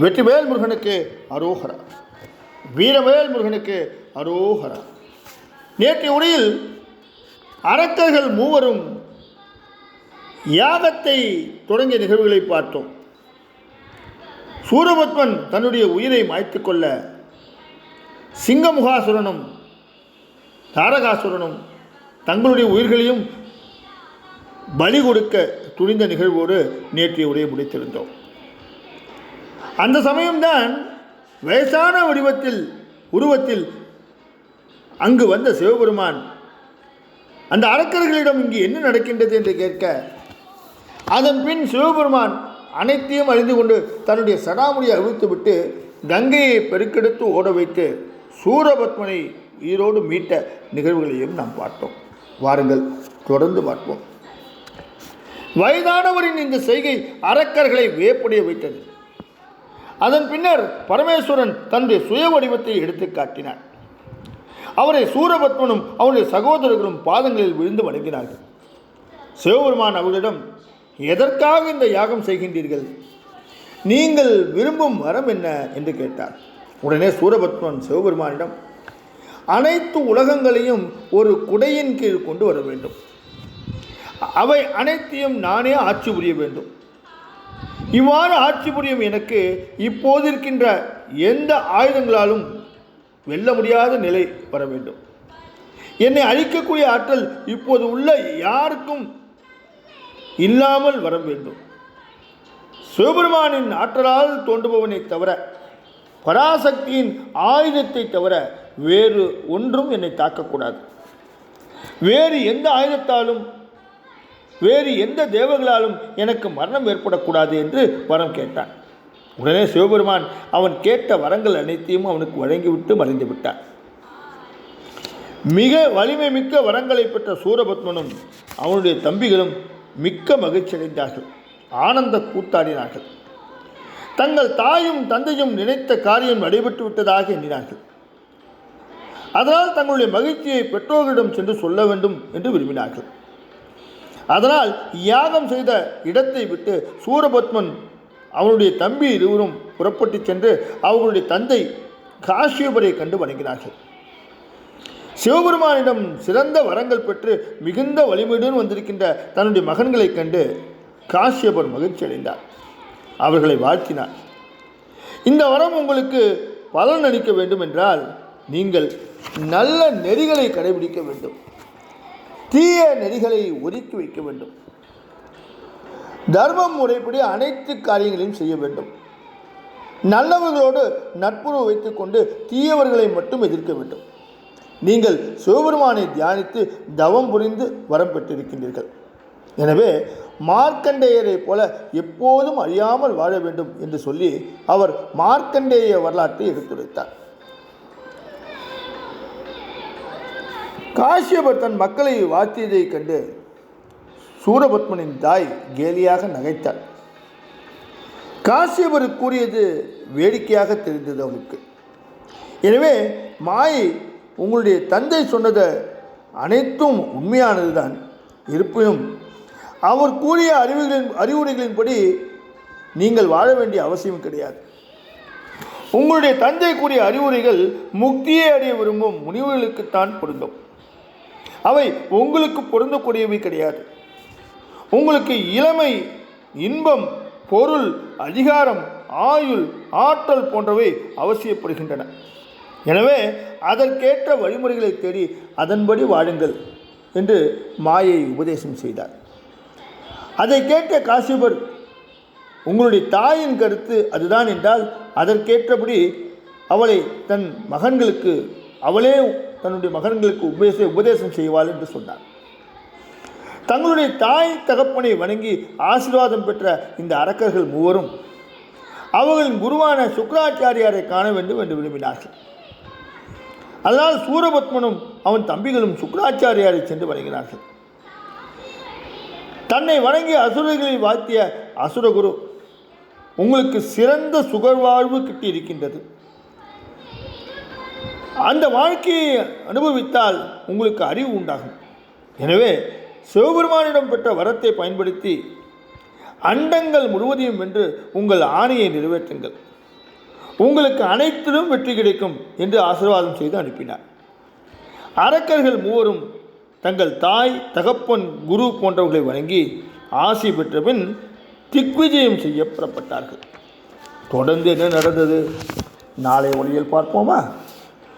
வெற்றிவேல் முருகனுக்கு அரோகரா. வீரவேல் முருகனுக்கு அரோகரா. நேற்றைய உரையில் அரக்கர்கள் மூவரும் யாகத்தை தொடங்கிய நிகழ்வுகளை பார்த்தோம். சூரபத்மன் தன்னுடைய உயிரை மாய்த்து கொள்ள சிங்கமுகாசுரனும் தாரகாசுரனும் தங்களுடைய உயிர்களையும் பலி கொடுக்க துணிந்த நிகழ்வோடு நேற்றைய உரையை முடித்திருந்தோம். அந்த சமயம்தான் வயசான வடிவத்தில் உருவத்தில் அங்கு வந்த சிவபெருமான் அந்த அரக்கர்களிடம் இங்கு என்ன நடக்கின்றது என்று கேட்க அதன் பின் சிவபெருமான் அனைத்தையும் அழிந்து கொண்டு தன்னுடைய சடாமுடியை அவிழ்த்துவிட்டு கங்கையை பெருக்கெடுத்து ஓட வைத்து சூரபத்மனை உயிரோடு மீட்ட நிகழ்வுகளையும் நாம் பார்த்தோம். வாருங்கள் தொடர்ந்து பார்ப்போம். வயதானவரின் இந்த செய்கை அரக்கர்களை வியப்புடைய வைத்தது. அதன் பின்னர் பரமேஸ்வரன் தன்னுடைய சுய வடிவத்தை எடுத்து காட்டினார் அவரை சூரபத்மனும் அவருடைய சகோதரர்களும் பாதங்களில் விழுந்து வணங்கினார்கள். சிவபெருமான் அவர்களிடம் எதற்காக இந்த யாகம் செய்கின்றீர்கள்? நீங்கள் விரும்பும் வரம் என்ன? என்று கேட்டார். உடனே சூரபத்மன் சிவபெருமானிடம் அனைத்து உலகங்களையும் ஒரு குடையின் கீழ் கொண்டு வர வேண்டும். அவை அனைத்தையும் நானே ஆட்சி புரிய வேண்டும். இவ்வாறு ஆட்சி புரியும் எனக்கு இப்போது இருக்கின்ற எந்த ஆயுதங்களாலும் வெல்ல முடியாத நிலை வர வேண்டும். என்னை அழிக்கக்கூடிய ஆற்றல் இப்போது உள்ள யாருக்கும் இல்லாமல் வர வேண்டும். சிவபெருமானின் ஆற்றலால் தோன்றுபவனை தவிர பராசக்தியின் ஆயுதத்தை தவிர வேறு ஒன்றும் என்னை தாக்கக்கூடாது. வேறு எந்த ஆயுதத்தாலும் வேறு எந்த தேவர்களாலும் எனக்கு மரணம் ஏற்படக்கூடாது என்று வரம் கேட்டான். உடனே சிவபெருமான் அவன் கேட்ட வரங்கள் அனைத்தையும் அவனுக்கு வழங்கிவிட்டு மறைந்து விட்டான். மிக வலிமை மிக்க வரங்களை பெற்ற சூரபத்மனும் அவனுடைய தம்பிகளும் மிக்க மகிழ்ச்சி அடைந்தார்கள் ஆனந்த கூத்தாடினார்கள். தங்கள் தாயும் தந்தையும் நினைத்த காரியம் நடைபெற்று விட்டதாக எண்ணினார்கள். அதனால் தங்களுடைய மகிழ்ச்சியை பெற்றோர்களிடம் சென்று சொல்ல வேண்டும் என்று விரும்பினார்கள். அதனால் யாகம் செய்த இடத்தை விட்டு சூரபத்மன் அவனுடைய தம்பி இருவரும் புறப்பட்டு சென்று அவர்களுடைய தந்தை காஷ்யபரை கண்டு வணங்கினார்கள். சிவபெருமானிடம் சிறந்த வரங்கள் பெற்று மிகுந்த வலிமையுடன் வந்திருக்கின்ற தன்னுடைய மகன்களைக் கண்டு காஷ்யபர் மகிழ்ச்சி அடைந்தார். அவர்களை வாழ்த்தினார். இந்த வரம் உங்களுக்கு பலன் அளிக்க வேண்டும் என்றால் நீங்கள் நல்ல நெறிகளை கடைபிடிக்க வேண்டும். தீய நெறிகளை ஒதுக்கி வைக்க வேண்டும். தர்மம் முறைப்படி அனைத்து காரியங்களையும் செய்ய வேண்டும். நல்லவர்களோடு நட்புறவு வைத்துக்கொண்டு தீயவர்களை மட்டும் எதிர்க்க வேண்டும். நீங்கள் சிவபெருமானை தியானித்து தவம் புரிந்து வரம் பெற்றிருக்கின்றீர்கள். எனவே மார்க்கண்டேயரை போல எப்போதும் அழியாமல் வாழ வேண்டும் என்று சொல்லி அவர் மார்க்கண்டேய வரலாற்றை எடுத்துரைத்தார். காஷ்யபர் தன் மக்களை வாழ்த்தியதைக் கண்டு சூரபத்மனின் தாய் கேலியாக நகைத்தாள். காசியபர் கூறியது வேடிக்கையாக தெரிந்தது அவனுக்கு. எனவே மாயை உங்களுடைய தந்தை சொன்னது அனைத்தும் உண்மையானதுதான். இருப்பினும் அவர் கூறிய அறிவுகளின் அறிவுரைகளின்படி நீங்கள் வாழ வேண்டிய அவசியம் கிடையாது. உங்களுடைய தந்தை கூறிய அறிவுரைகள் முக்தியை அடைய விரும்பும் முனிவர்களுக்குத்தான் பொருந்தும். அவை உங்களுக்கு பொருந்தக்கூடியவை கிடையாது. உங்களுக்கு இளமை இன்பம் பொருள் அதிகாரம் ஆயுள் ஆற்றல் போன்றவை அவசியப்படுகின்றன. எனவே அதற்கேற்ற வழிமுறைகளை தேடி அதன்படி வாழுங்கள் என்று மாயை உபதேசம் செய்தார். அதை கேட்ட காசிபர் உங்களுடைய தாயின் கருத்து அதுதான் என்றால் அதற்கேற்றபடி அவளை தன் மகன்களுக்கு அவளே தன்னுடைய மகன்களுக்கு உபதேச உபதேசம் செய்வாள் என்று சொன்னார். தங்களுடைய தாய் தகப்பனை வணங்கி ஆசீர்வாதம் பெற்ற இந்த அரக்கர்கள் மூவரும் அவர்களின் குருவான சுக்கராச்சாரியாரை காண வேண்டும் என்று விரும்பினார்கள். அதனால் சூரபத்மனும் அவன் தம்பிகளும் சுக்கராச்சாரியாரை சென்று வணங்கினார்கள். தன்னை வணங்கிய அசுரர்களை வாழ்த்திய அசுரகுரு உங்களுக்கு சிறந்த சுகர்வாழ்வு கிட்டி இருக்கின்றது அந்த வாழ்க்கையை அனுபவித்தால் உங்களுக்கு அறிவு உண்டாகும். எனவே சிவபெருமானிடம் பெற்ற வரத்தை பயன்படுத்தி அண்டங்கள் முழுவதையும் வென்று உங்கள் ஆணையை நிறைவேற்றுங்கள். உங்களுக்கு அனைத்திலும் வெற்றி கிடைக்கும் என்று ஆசீர்வாதம் செய்து அனுப்பினார். அரக்கர்கள் மூவரும் தங்கள் தாய் தகப்பன் குரு போன்றவர்களை வணங்கி ஆசி பெற்ற பின் திக்விஜயம் செய்ய புறப்பட்டார்கள். தொடர்ந்து என்ன நடந்தது? நாளை ஒளியில் பார்ப்போமா?